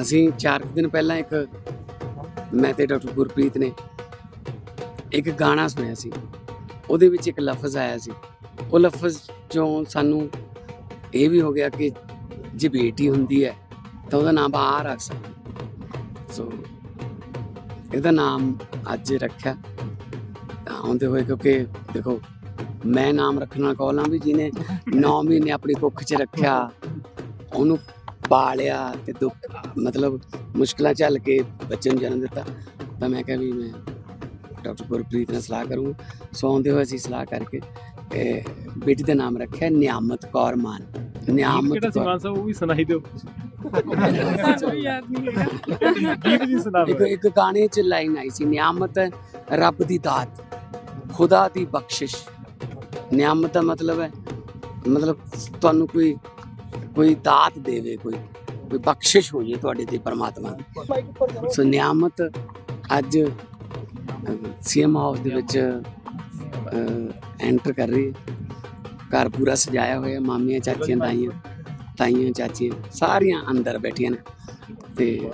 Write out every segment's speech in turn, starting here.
ਅਸੀਂ 4 ਦਿਨ ਪਹਿਲਾਂ ਇੱਕ, ਮੈਂ ਤੇ ਡਾਕਟਰ ਗੁਰਪ੍ਰੀਤ ਨੇ ਇੱਕ ਗਾਣਾ ਸੁਣਿਆ ਸੀ। ਉਹਦੇ ਵਿੱਚ ਇੱਕ ਲਫ਼ਜ਼ ਆਇਆ ਸੀ। ਉਹ ਲਫ਼ਜ਼ ਚੋਂ ਸਾਨੂੰ ਇਹ ਵੀ ਹੋ ਗਿਆ ਕਿ ਜੇ ਬੇਟੀ ਹੁੰਦੀ ਹੈ, ਤਾਂ ਉਹਦਾ ਨਾਮ ਆ ਰੱਖ ਸਕਦੇ। ਸੋ ਇਹਦਾ ਨਾਮ ਅੱਜ ਰੱਖਿਆ। ਤਾਂ ਆਉਂਦੇ ਹੋਏ ਕਿਉਂਕਿ ਦੇਖੋ, ਮੈਂ ਨਾਮ ਰੱਖਣਾ ਕੌਲਾਂ ਵੀ ਜਿਹਨੇ 9 ਮਹੀਨੇ ਆਪਣੀ ਕੁੱਖ 'ਚ ਰੱਖਿਆ, ਉਹਨੂੰ ਪਾਲਿਆ ਤੇ ਦੁੱਖ ਮਤਲਬ ਮੁਸ਼ਕਲਾਂ ਝੱਲ ਕੇ ਬੱਚੇ ਨੂੰ ਜਨਮ ਦਿੱਤਾ। ਤਾਂ ਮੈਂ ਕਿਹਾ ਵੀ ਮੈਂ ਡਾਕਟਰ ਗੁਰਪ੍ਰੀਤ ਨਾਲ ਸਲਾਹ ਕਰੂੰਗਾ। ਸੋ ਆਉਂਦੇ ਹੋਏ ਅਸੀਂ ਸਲਾਹ ਕਰਕੇ ਇਹ ਬੇਟੀ ਦਾ ਨਾਮ ਰੱਖਿਆ ਨਿਆਮਤ ਕੌਰ ਮਾਨ। ਨਿਆਮਤ ਕਿਹੜਾ ਸੀ ਕੌਰ। ਮਾਨ ਸਾਹਿਬ ਉਹ ਵੀ ਸੁਣਾਈ ਦਿਓ। ਇੱਕ ਇੱਕ ਗਾਣੇ 'ਚ ਲਾਈਨ ਆਈ ਸੀ ਨਿਆਮਤ ਰੱਬ ਦੀ ਦਾਤ ਖੁਦਾ ਦੀ ਬਖਸ਼ਿਸ਼। ਨਿਆਮਤ ਦਾ ਮਤਲਬ ਹੈ ਮਤਲਬ ਤੁਹਾਨੂੰ ਕੋਈ ਕੋਈ ਦਾਤ ਦੇਵੇ, ਕੋਈ ਕੋਈ ਬਖਸ਼ਿਸ਼ ਹੋ ਜੇ ਤੁਹਾਡੇ ਤੇ ਪਰਮਾਤਮਾ ਦੀ। ਸੋ ਨਿਆਮਤ ਅੱਜ ਸੀਐਮ ਹਾਊਸ ਦੇ ਵਿੱਚ ਐਂਟਰ ਕਰ ਰਹੀ ਹੈ। ਘਰ ਪੂਰਾ ਸਜਾਇਆ ਹੋਇਆ, ਮਾਮੀਆਂ, ਚਾਚੀਆਂ, ਤਾਈਆਂ ਤਾਈਆਂ, ਚਾਚੀਆਂ, ਸਾਰੀਆਂ ਅੰਦਰ ਬੈਠੀਆਂ ਨੇ। ਤੇ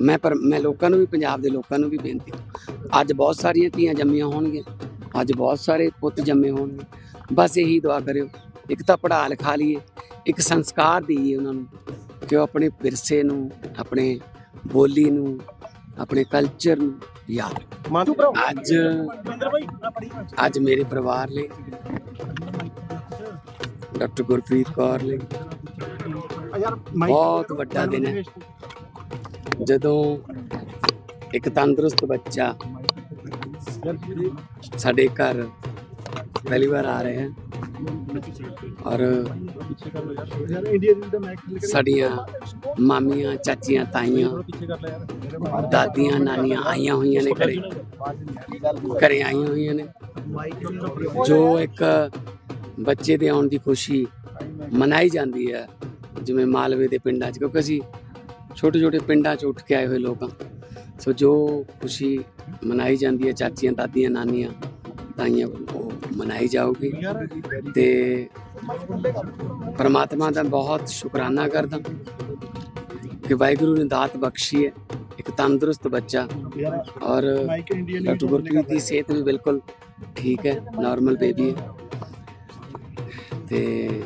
ਮੈਂ ਪਰ, ਮੈਂ ਲੋਕਾਂ ਨੂੰ ਵੀ, ਪੰਜਾਬ ਦੇ ਲੋਕਾਂ ਨੂੰ ਵੀ ਬੇਨਤੀ ਅੱਜ ਬਹੁਤ ਸਾਰੀਆਂ ਧੀਆਂ ਜੰਮੀਆਂ ਹੋਣਗੀਆਂ। ਅੱਜ ਬਹੁਤ ਸਾਰੇ ਪੁੱਤ ਜੰਮੇ ਹੋਣਗੇ। ਬਸ ਇਹੀ ਦੁਆ ਕਰਿਓ। ਇੱਕ ਤਾਂ ਪੜ੍ਹਾ ਲਿਖਾ ਲਈਏ। ਇੱਕ ਸੰਸਕਾਰ ਦਈਏ ਉਹਨਾਂ ਨੂੰ ਕਿ ਉਹ ਆਪਣੇ ਵਿਰਸੇ ਨੂੰ ਆਪਣੇ ਬੋਲੀ ਨੂੰ ਆਪਣੇ ਕਲਚਰ ਨੂੰ ਯਾਦ। ਅੱਜ ਅੱਜ ਮੇਰੇ ਪਰਿਵਾਰ ਲਈ ਡਾਕਟਰ ਗੁਰਪ੍ਰੀਤ ਕੌਰ ਲਈ ਬਹੁਤ ਵੱਡਾ ਦਿਨ ਹੈ। ਜਦੋਂ ਇੱਕ ਤੰਦਰੁਸਤ ਬੱਚਾ ਸਾਡੇ ਘਰ ਪਹਿਲੀ ਵਾਰ ਆ ਰਿਹਾ ਹੈ ਔਰ ਸਾਡੀਆਂ ਮਾਮੀਆਂ, ਚਾਚੀਆਂ, ਤਾਈਆਂ, ਦਾਦੀਆਂ, ਨਾਨੀਆਂ ਆਈਆਂ ਹੋਈਆਂ ਨੇ ਘਰੇ। ਘਰੇ ਆਈਆਂ ਹੋਈਆਂ ਨੇ। ਜੋ ਇੱਕ ਬੱਚੇ ਦੇ ਆਉਣ ਦੀ ਖੁਸ਼ੀ ਮਨਾਈ ਜਾਂਦੀ ਹੈ, ਜਿਵੇਂ ਮਾਲਵੇ ਦੇ ਪਿੰਡਾਂ 'ਚ, ਕਿਉਂਕਿ ਅਸੀਂ ਛੋਟੇ ਛੋਟੇ ਪਿੰਡਾਂ 'ਚ ਉੱਠ ਕੇ ਆਏ ਹੋਏ ਲੋਕਾਂ ਸੋ ਜੋ ਖੁਸ਼ੀ ਮਨਾਈ ਜਾਂਦੀ ਹੈ, ਚਾਚੀਆਂ, ਦਾਦੀਆਂ, ਨਾਨੀਆਂ ਤਾਈਆਂ ਉਹ ਮਨਾਈ ਜਾਊਗੀ। ਤੇ ਪਰਮਾਤਮਾ ਦਾ ਬਹੁਤ ਸ਼ੁਕਰਾਨਾ ਕਰਦਾ ਕਿ ਵਾਹਿਗੁਰੂ ਨੇ ਦਾਤ ਬਖਸ਼ੀ ਹੈ ਇੱਕ ਤੰਦਰੁਸਤ ਬੱਚਾ ਔਰ ਡਾਕਟਰ ਗੁਰਪ੍ਰੀਤ ਦੀ ਸਿਹਤ ਵੀ ਬਿਲਕੁਲ ਠੀਕ ਹੈ ਨਾਰਮਲ ਬੇਬੀ ਹੈ। ਤੇ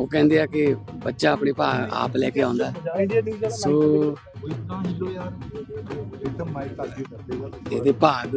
ਉਹ ਕਹਿੰਦੇ ਆ ਕਿ ਬੱਚਾ ਆਪਣੇ ਭਾ ਆਪ ਲੈ ਕੇ ਆਉਂਦਾ। ਸੋ ਇਹਦੇ ਭਾਗ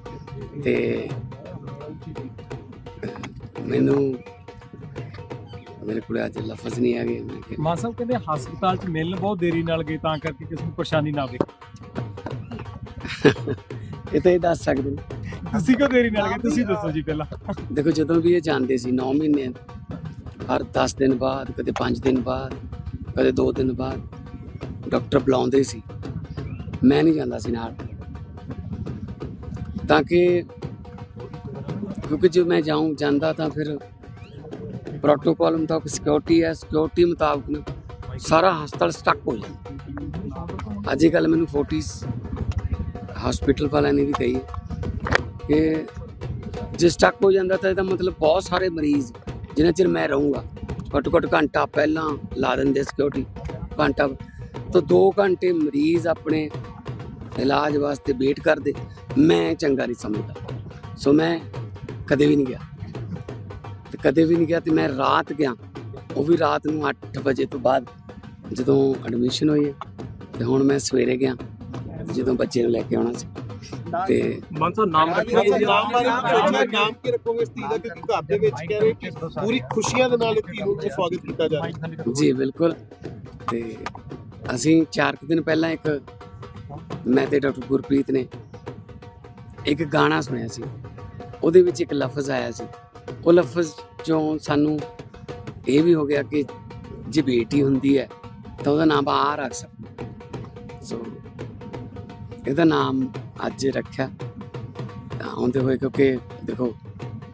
ਤੇ ਮੈਨੂੰ ਮੇਰੇ ਕੋਲ ਅੱਜ ਲਫ਼ਜ਼ ਨਹੀਂ ਆ ਗਏ ਮਾਨ ਸਾਹਿਬ ਕਹਿੰਦੇ ਹਸਪਤਾਲ 'ਚ ਮਿਲਣ ਬਹੁਤ ਦੇਰੀ ਨਾਲ ਗਏ ਤਾਂ ਕਰਕੇ ਕਿਸੇ ਨੂੰ ਪਰੇਸ਼ਾਨੀ ਨਾ ਆਵੇ। ਇਹ ਤਾਂ ਇਹ ਦੱਸ ਸਕਦੇ ਨੇ। ਤੁਸੀਂ ਕਿਉਂ ਦੇਰੀ ਨਾਲ ਗਏ? ਤੁਸੀਂ ਦੱਸੋ ਜੀ ਪਹਿਲਾਂ। ਦੇਖੋ ਜਦੋਂ ਵੀ ਇਹ ਜਾਂਦੇ ਸੀ 9 ਮਹੀਨੇ ਹਰ 10 ਦਿਨ ਬਾਅਦ ਕਦੇ 5 ਦਿਨ ਬਾਅਦ ਕਦੇ 2 ਦਿਨ ਬਾਅਦ ਡਾਕਟਰ ਬੁਲਾਉਂਦੇ ਸੀ। ਮੈਂ ਨਹੀਂ ਜਾਂਦਾ ਸੀ ਨਾਲ। ਤਾਂ ਕਿ ਕਿਉਂਕਿ ਜੇ ਮੈਂ ਜਾਉਂ ਜਾਂਦਾ ਤਾਂ ਫਿਰ ਪ੍ਰੋਟੋਕਾਲ ਮੁਤਾਬਕ ਸਿਕਿਉਰਿਟੀ ਹੈ ਸਿਕਿਉਰਿਟੀ ਮੁਤਾਬਕ ਸਾਰਾ ਹਸਪਤਾਲ ਸਟਕ ਹੋ ਜਾਂਦਾ। ਅੱਜ ਇਹ ਮੈਨੂੰ ਫੋਰਟਿਸ ਹਸਪੀਟਲ ਵਾਲਿਆਂ ਨੇ ਵੀ ਕਹੀ ਕਿ ਜੇ ਸਟਕ ਹੋ ਜਾਂਦਾ ਤਾਂ ਇਹਦਾ ਮਤਲਬ ਬਹੁਤ ਸਾਰੇ ਮਰੀਜ਼ ਜਿਨ੍ਹਾਂ ਚਿਰ ਮੈਂ ਰਹੂੰਗਾ ਘੱਟੋ ਘੱਟ ਘੰਟਾ ਪਹਿਲਾਂ ਲਾ ਦਿੰਦੇ ਸਿਕਿਉਰਿਟੀ ਘੰਟਾ, ਤਾਂ 2 ਘੰਟੇ ਮਰੀਜ਼ ਆਪਣੇ ਇਲਾਜ ਵਾਸਤੇ ਵੇਟ ਕਰਦੇ ਮੈਂ ਚੰਗਾ ਨਹੀਂ ਸਮਝਦਾ। ਸੋ ਮੈਂ ਕਦੇ ਵੀ ਨਹੀਂ ਗਿਆ। ਤੇ ਕਦੇ ਵੀ ਨਹੀਂ ਗਿਆ ਤੇ ਮੈਂ ਰਾਤ ਗਿਆ। ਉਹ ਵੀ ਰਾਤ ਨੂੰ 8 ਵਜੇ ਤੋਂ ਬਾਅਦ ਜਦੋਂ ਐਡਮਿਸ਼ਨ ਹੋਈ ਹੈ ਤੇ ਹੁਣ ਮੈਂ ਸਵੇਰੇ ਗਿਆ ਜਦੋਂ ਬੱਚੇ ਨੂੰ ਲੈ ਕੇ ਆਉਣਾ ਸੀ। ਤੇ ਮਾਨ ਸਾਹਿਬ ਨਾਮ ਰੱਖਿਆ ਤੁਸੀਂ ਨਾਮ ਬਾਰੇ ਪੁੱਛਿਆ ਨਾਮ ਕੀ ਰੱਖੋਗੇ ਇਸ ਧੀ ਦਾ? ਕਿਉਂਕਿ ਘਰ ਦੇ ਵਿੱਚ ਕਹਿ ਰਹੇ ਕਿ ਪੂਰੀ ਖੁਸ਼ੀਆਂ ਦੇ ਨਾਲ ਇਹ ਧੀ ਨੂੰ ਸਵਾਗਤ ਕੀਤਾ ਜਾ ਰਿਹਾ ਜੀ ਬਿਲਕੁਲ। ਤੇ ਅਸੀਂ 4 ਦਿਨ ਪਹਿਲਾਂ ਇੱਕ ਮੈਂ ਤੇ ਡਾਕਟਰ ਗੁਰਪ੍ਰੀਤ ਨੇ ਇੱਕ ਗਾਣਾ ਸੁਣਿਆ ਸੀ। ਉਹਦੇ ਵਿੱਚ ਇੱਕ ਲਫ਼ਜ਼ ਆਇਆ ਸੀ। ਉਹ ਲਫ਼ਜ਼ ਚੋਂ ਸਾਨੂੰ ਇਹ ਵੀ ਹੋ ਗਿਆ ਕਿ ਜੇ ਬੇਟੀ ਹੁੰਦੀ ਹੈ, ਤਾਂ ਉਹਦਾ ਨਾਮ ਆ ਰੱਖ ਸਕਦੇ। ਸੋ ਇਹਦਾ ਨਾਮ ਅੱਜ ਰੱਖਿਆ। ਆਉਂਦੇ ਹੋਏ ਕਿਉਂਕਿ ਦੇਖੋ,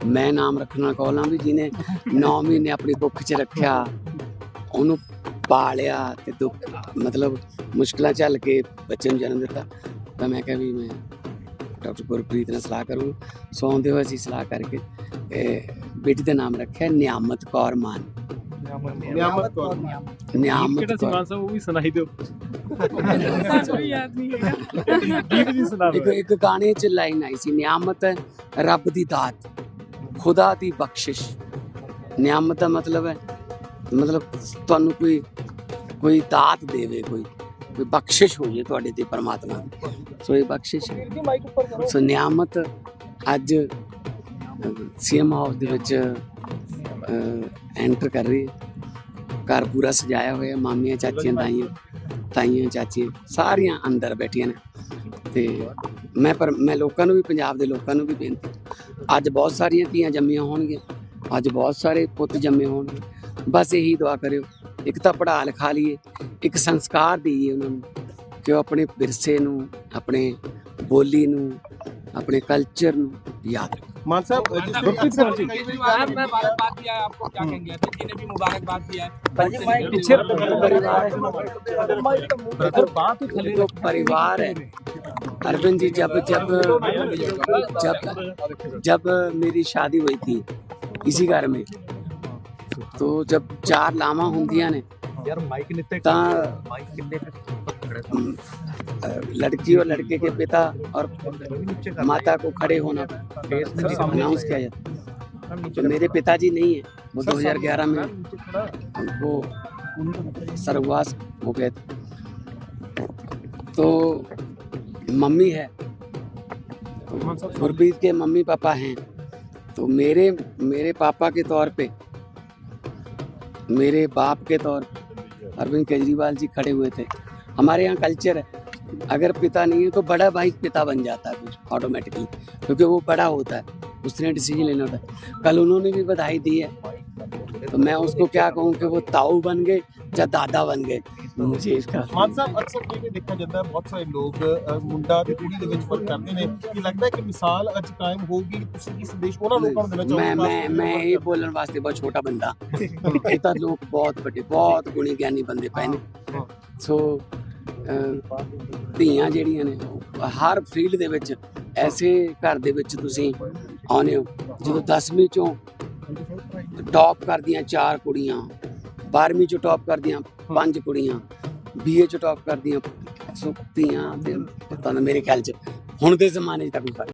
ਮੈਂ ਨਾਮ ਰੱਖਣਾ ਕੌਲਾਂ ਵੀ ਜਿਹਨੇ 9 ਮਹੀਨੇ ਆਪਣੀ ਕੁੱਖ 'ਚ ਰੱਖਿਆ, ਉਹਨੂੰ ਪਾਲਿਆ ਤੇ ਦੁੱਖ ਮਤਲਬ ਮੁਸ਼ਕਲਾਂ ਝੱਲ ਕੇ ਬੱਚੇ ਨੂੰ ਜਨਮ ਦਿੱਤਾ। ਤਾਂ ਮੈਂ ਕਿਹਾ ਵੀ ਮੈਂ ਡਾਕਟਰ ਗੁਰਪ੍ਰੀਤ ਨਾਲ ਸਲਾਹ ਕਰੂੰ। ਸੋ ਆਉਂਦੇ ਹੋਏ ਅਸੀਂ ਸਲਾਹ ਕਰਕੇ ਇਹ ਬੇਟੀ ਦਾ ਨਾਮ ਰੱਖਿਆ ਨਿਆਮਤ ਕੌਰ ਮਾਨ। ਨਿਆਮਤ ਕੌਰ ਨਿਆਮਤ ਕਿਹੜਾ ਸੀ ਕੌਰ। ਮਾਨ ਸਾਹਿਬ ਉਹ ਵੀ ਸੁਣਾਈ ਦਿਓ। ਸਾਨੂੰ ਵੀ ਯਾਦ ਨਹੀਂ ਹੈਗਾ। ਗੀਤ ਵੀ ਸੁਣਾ ਇੱਕ ਇੱਕ ਗਾਣੇ 'ਚ ਲਾਈਨ ਆਈ ਸੀ ਨਿਆਮਤ ਰੱਬ ਦੀ ਦਾਤ ਖੁਦਾ ਦੀ ਬਖਸ਼ਿਸ਼। ਨਿਆਮਤ ਦਾ ਮਤਲਬ ਹੈ ਮਤਲਬ ਤੁਹਾਨੂੰ ਕੋਈ ਕੋਈ ਤਾਤ ਦੇਵੇ, ਕੋਈ ਕੋਈ ਬਖਸ਼ਿਸ਼ ਹੋ ਜੇ ਤੁਹਾਡੇ ਤੇ ਪਰਮਾਤਮਾ ਸੋ ਇਹ ਬਖਸ਼ਿਸ਼ ਹੈ। ਸੋ ਨਿਆਮਤ ਅੱਜ, ਸੀਐਮ ਹਾਊਸ ਦੇ ਵਿੱਚ ਐਂਟਰ ਕਰ ਰਹੀ ਹੈ। ਘਰ ਪੂਰਾ ਸਜਾਇਆ ਹੋਇਆ ਮਾਮੀਆਂ, ਚਾਚੀਆਂ ਤਾਈਆਂ ਤਾਈਆਂ ਚਾਚੀਆਂ ਸਾਰੀਆਂ ਅੰਦਰ ਬੈਠੀਆਂ ਨੇ। ਤੇ ਮੈਂ ਪਰ, ਮੈਂ ਲੋਕਾਂ ਨੂੰ ਵੀ, ਪੰਜਾਬ ਦੇ ਲੋਕਾਂ ਨੂੰ ਵੀ ਬੇਨਤੀ ਅੱਜ ਬਹੁਤ ਸਾਰੀਆਂ ਧੀਆਂ ਜੰਮੀਆਂ ਹੋਣਗੀਆਂ। ਅੱਜ ਬਹੁਤ ਸਾਰੇ ਪੁੱਤ ਜੰਮੇ ਹੋਣਗੇ। ਬਸ ਇਹੀ ਦੁਆ ਕਰਿਓ ਇੱਕ ਤਾਂ ਪੜ੍ਹਾ ਲਿਖਾ ਲਈਏ ਇੱਕ ਸੰਸਕਾਰ ਦੇਈਏ ਉਹਨਾਂ ਨੂੰ ਕਿ ਉਹ ਆਪਣੇ ਵਿਰਸੇ ਨੂੰ ਆਪਣੇ ਬੋਲੀ ਨੂੰ ਆਪਣੇ ਕਲਚਰ ਨੂੰ ਯਾਦ ਰੱਖਣ ਮਾਨ ਸਾਹਿਬ ਜਿਸ ਤਰ੍ਹਾਂ ਗੁਰਪ੍ਰੀਤ ਸਿੰਘ ਜੀ। ਕਈ ਵਾਰੀ यार मैं मुबारकबाद दिया है आपको क्या कहेंगे अतिथि जी ने भी मुबारकबाद दिया है ਪਿੱਛੇ परिवार ਬ੍ਰਦਰ ਬਾਹ ਤੋਂ ਥੱਲੇ देखो परिवार है अरविंद जी जब जब जब जब मेरी शादी हुई थी इसी घर में तो जब चार लामा ਹੁੰਦੀਆਂ ਨੇ ਯਾਰ ਮਾਈਕ ਨਿੱਤੇ ਤਾਂ ਮਾਈਕ ਕਿੰਨੇ अ, लड़की और लड़के के पिता और माता को खड़े होना अनाउंस किया जाता है तो मेरे पिताजी नहीं है वो 2011 में उनको सर्ववास हो गए थे तो मम्मी है गुरप्रीत के मम्मी पापा हैं तो मेरे मेरे पापा के तौर पे मेरे बाप के तौर अरविंद केजरीवाल जी खड़े हुए थे। हमारे यहाँ कल्चर है। अगर पिता नहीं है तो बड़ा भाई पिता बन जाता है कुछ ऑटोमेटिकली क्योंकि वो बड़ा होता है। उसने डिसीज़न लेना होता है। कल उन्होंने भी बधाई दी है। तो मैं उसको क्या कहूँ कि वो ताऊ बन गए। या दादा बन गए मुझे इसका ਮਾਨ ਸਾਹਿਬ ਅਕਸਰ ਜਿਵੇਂ ਦੇਖਿਆ ਜਾਂਦਾ ਹੈ ਬਹੁਤ ਸਾਰੇ ਲੋਕ ਅ, ਮੁੰਡਾ ਤੇ ਕੁੜੀ ਦੇ ਵਿੱਚ ਫਰਕ ਕਰਦੇ ਨੇ ਕਿ ਲੱਗਦਾ ਹੈ ਕਿ ਮਿਸਾਲ ਅੱਜ ਕਾਇਮ ਹੋਊਗੀ ਤੁਸੀਂ ਕੀ ਸੰਦੇਸ਼ ਉਹਨਾਂ ਲੋਕਾਂ ਨੂੰ ਦੇਣਾ ਚਾਹੋਗੇ ਮੈਂ ਮੈਂ ਮੈਂ ਇਹ ਬੋਲਣ ਵਾਸਤੇ ਬਹੁਤ ਛੋਟਾ ਬੰਦਾ ਇਹ ਤਾਂ ਲੋਕ ਬਹੁਤ ਵੱਡੇ ਬਹੁਤ ਗੁਣੀ ਗਿਆਨੀ ਬੰਦੇ ਪਏ ਨੇ ਸੋ ਅਹ, ਧੀਆਂ ਜਿਹੜੀਆਂ ਨੇ ਉਹ ਹਰ ਫੀਲਡ ਦੇ ਵਿੱਚ ਐਸੇ ਘਰ ਦੇ ਵਿੱਚ ਤੁਸੀਂ ਆਉਨੇ ਹੋ ਜਦੋਂ 10ਵੀਂ ਚੋਂ ਟੌਪ ਕਰਦੀਆਂ ਚਾਰ ਕੁੜੀਆਂ 12ਵੀਂ ਚੋਂ ਟੌਪ ਕਰਦੀਆਂ ਪੰਜ ਕੁੜੀਆਂ ਬੀਏ ਚੋਂ ਟੌਪ ਕਰਦੀਆਂ ਸੋ ਧੀਆਂ ਤੇ ਪੁੱਤਾਂ ਦਾ ਮੇਰੇ ਖਿਆਲ ਚ ਹੁਣ ਦੇ ਜ਼ਮਾਨੇ 'ਚ ਤਾਂ ਕੋਈ ਫ਼ਰਕ